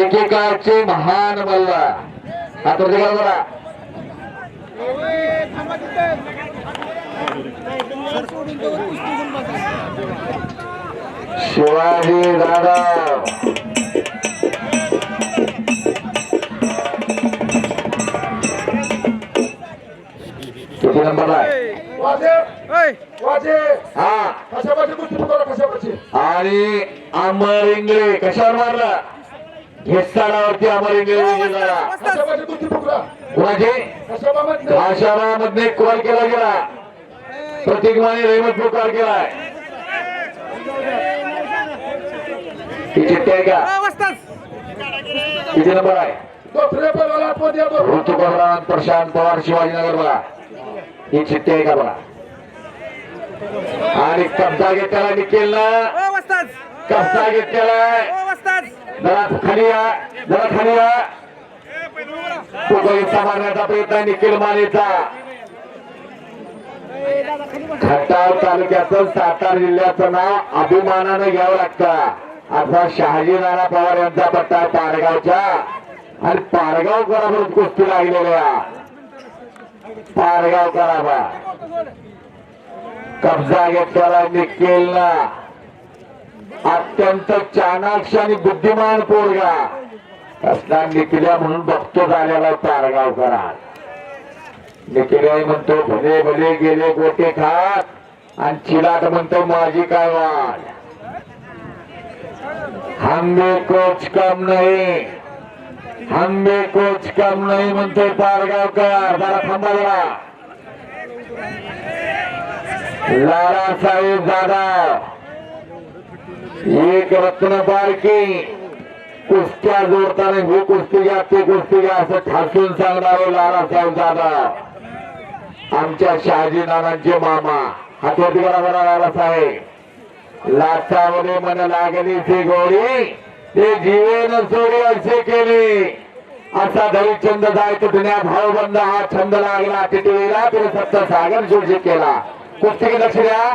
एकेकाळचे महान मल्ल हा प्रतिकार बघा. शिवाजी दादा. किती नंबर आहे? हा. आणि अमर इंगळे कशावर मारला? विस्तारावरती आम्हाला निर्णय घेणारा कोणाचे आशारामधने कॉल केला गेला. प्रतीक माने रहिमत कॉल केलाय. तिची टॅग तिचे नंबर आहे? ऋतू प्रशांत पवार शिवाजीनगर बघा ही चिठ्ठी आहे का बघा आणि कब्जा घेतला निकेलला कब्जा घेतलेला जरा खाली या जरा खाली या मारण्याचा प्रयत्न निखिल मानेचा. खटाव तालुक्याचं सातारा जिल्ह्याचं नाव अभिमानानं घ्यावं लागतं. असा शहाजी नाना पवार यांचा पट्टा पारगावच्या. आणि पारगावकराबरोबर कुस्ती लागलेल्या पारगावकराबा कब्जा घेतलेला निखिलला अत्यंत चाणाक्ष आणि बुद्धिमान पोरगा. असला निखिल्या म्हणून बघतो झालेला पारगावकरात निखिल्या म्हणतो भले भले गेले गोटे खात. आणि चिलाट म्हणतो माझी काय वाट? हंबे कोच कम नाही हंबे कोच कम नाही म्हणतो तारगावकर जरा थांबा लाला साहेब जाधव एक रत्न बारकी. कुस्त्या जोडताना ही कुस्ती घ्या ती कुस्ती घ्या असं ठासून सांगणारे लालासाहेब दादा. आमच्या शहाजी नानांचे मामा. हातवती करा बरा लालासाहेब लाचावले मन लागली ती गोडी. ते जीवन सोडी असे केले. असा धरीचंद जायचं दुनिया भावबंद हा छंद लागला. तिथे तिने सप्त सागर जोशी केला. कुस्ती लक्ष द्या.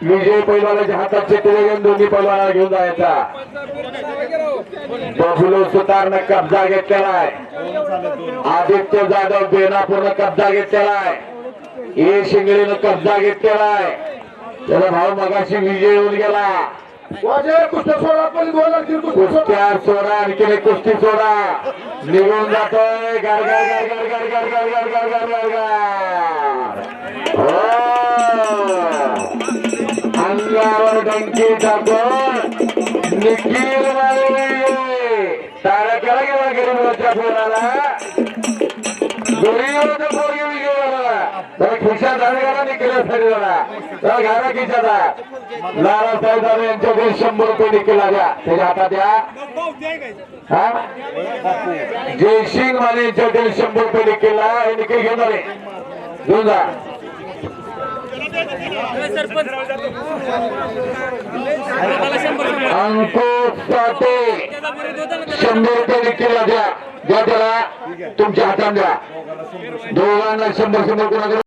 विजय पैलवानाच्या हातात चिठ्ठी घेऊन दोन्ही पैलवानाला घेऊन जायचा बबुलो सुतारनं कब्जा घेतलेला आहे आदित्य जाधव बेनापूरनं कब्जा घेतलेला आहे ए शिंगळीनं कब्जा घेतलेला आहे त्याला भाऊ मगाशी विजय येऊन गेला कुस्त्या सोडा एक कुस्ती सोडा निघून जातोय गार गार गार गार गार गार अंगावर डंकी निखिल तारा केला गेला गरीबाच्या पोराला. गरीबाच्या पोरगी विजय झाला तर घाला खिशाचा दादा यांच्याकडे शंभर रुपये निखिल त्याच्या हातात द्या. जयसिंग माने यांच्याकडे शंभर रुपये निखिल हे निखिल घेणार आहे. घेऊन जा. अंकुश शंभर रुपये निखिलला द्या. द्या त्याला. तुमच्या हातात द्या. दोघांना शंभर शंभर कोणाकडे